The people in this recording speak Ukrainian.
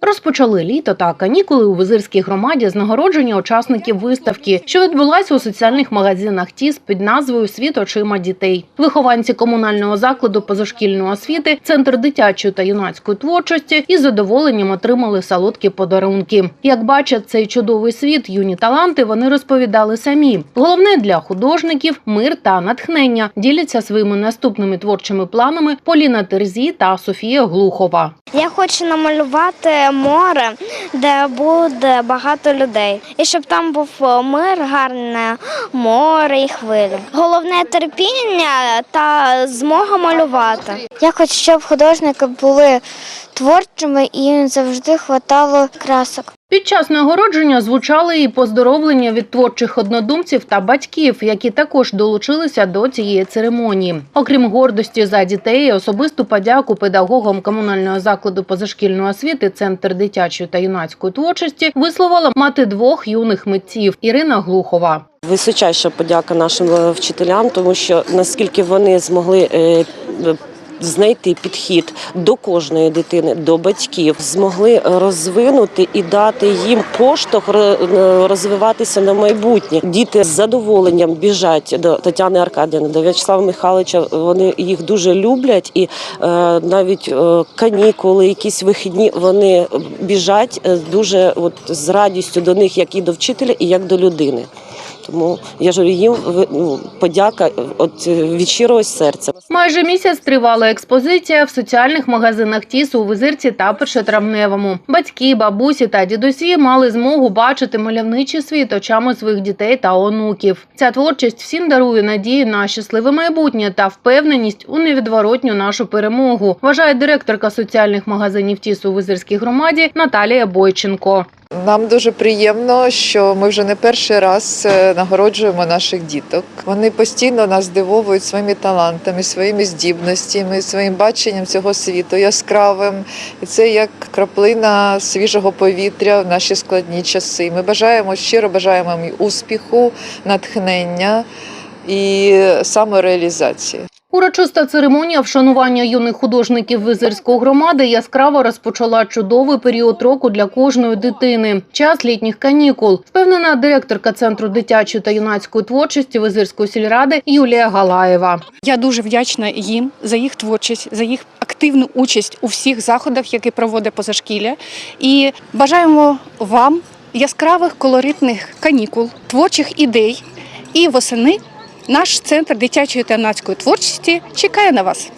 Розпочали літо та канікули у визирській громаді з нагородження учасників виставки, що відбулася у соціальних магазинах ТІС під назвою Світ очима дітей. Вихованці комунального закладу позашкільної освіти, центр дитячої та юнацької творчості із задоволенням отримали солодкі подарунки. Як бачать цей чудовий світ, юні таланти вони розповідали самі. Головне для художників мир та натхнення діляться своїми наступними творчими планами Поліна Терзі та Софія Глухова. Я хочу намалювати море, де буде багато людей. І щоб там був мир, гарне море і хвилі. Головне терпіння та змога малювати. Я хочу, щоб художники були творчими і їм завжди хватало красок. Під час нагородження звучали і поздоровлення від творчих однодумців та батьків, які також долучилися до цієї церемонії. Окрім гордості за дітей, особисту подяку педагогам комунального закладу позашкільної освіти Центр дитячої та юнацької творчості висловила мати двох юних митців Ірина Глухова. Височайша подяка нашим вчителям, тому що наскільки вони змогли е, знайти підхід до кожної дитини, до батьків, змогли розвинути і дати їм поштовх е, розвиватися на майбутнє. Діти з задоволенням біжать до Тетяни Аркадівни, до В'ячеслава Михайловича. Вони їх дуже люблять, і е, навіть е, канікули, якісь вихідні, вони біжать дуже от з радістю до них, як і до вчителя, і як до людини. Тому я ж їм ну, подяка от е, від щирого серця. Майже місяць тривала експозиція в соціальних магазинах ТІС у Визирці та Першотравневому. Батьки, бабусі та дідусі мали змогу бачити мальовничий світ очами своїх дітей та онуків. Ця творчість всім дарує надію на щасливе майбутнє та впевненість у невідворотню нашу перемогу. Вважає директорка соціальних магазинів ТІС у Визирській громаді Наталія Бойченко. Нам дуже приємно, що ми вже не перший раз е, нагороджуємо наших діток. Вони постійно нас здивовують своїми талантами, своїми здібностями, своїм баченням цього світу яскравим. І це як краплина свіжого повітря в наші складні часи. Ми бажаємо щиро бажаємо їм успіху, натхнення і самореалізації. Урочиста церемонія вшанування юних художників Визирської громади яскраво розпочала чудовий період року для кожної дитини – час літніх канікул. Впевнена директорка центру дитячої та юнацької творчості Визирської сільради Юлія Галаєва. Я дуже вдячна їм за їх творчість, за їх активну участь у всіх заходах, які проводить позашкілля. І бажаємо вам яскравих колоритних канікул, творчих ідей. І восени наш центр дитячої та юнацької творчості чекає на вас.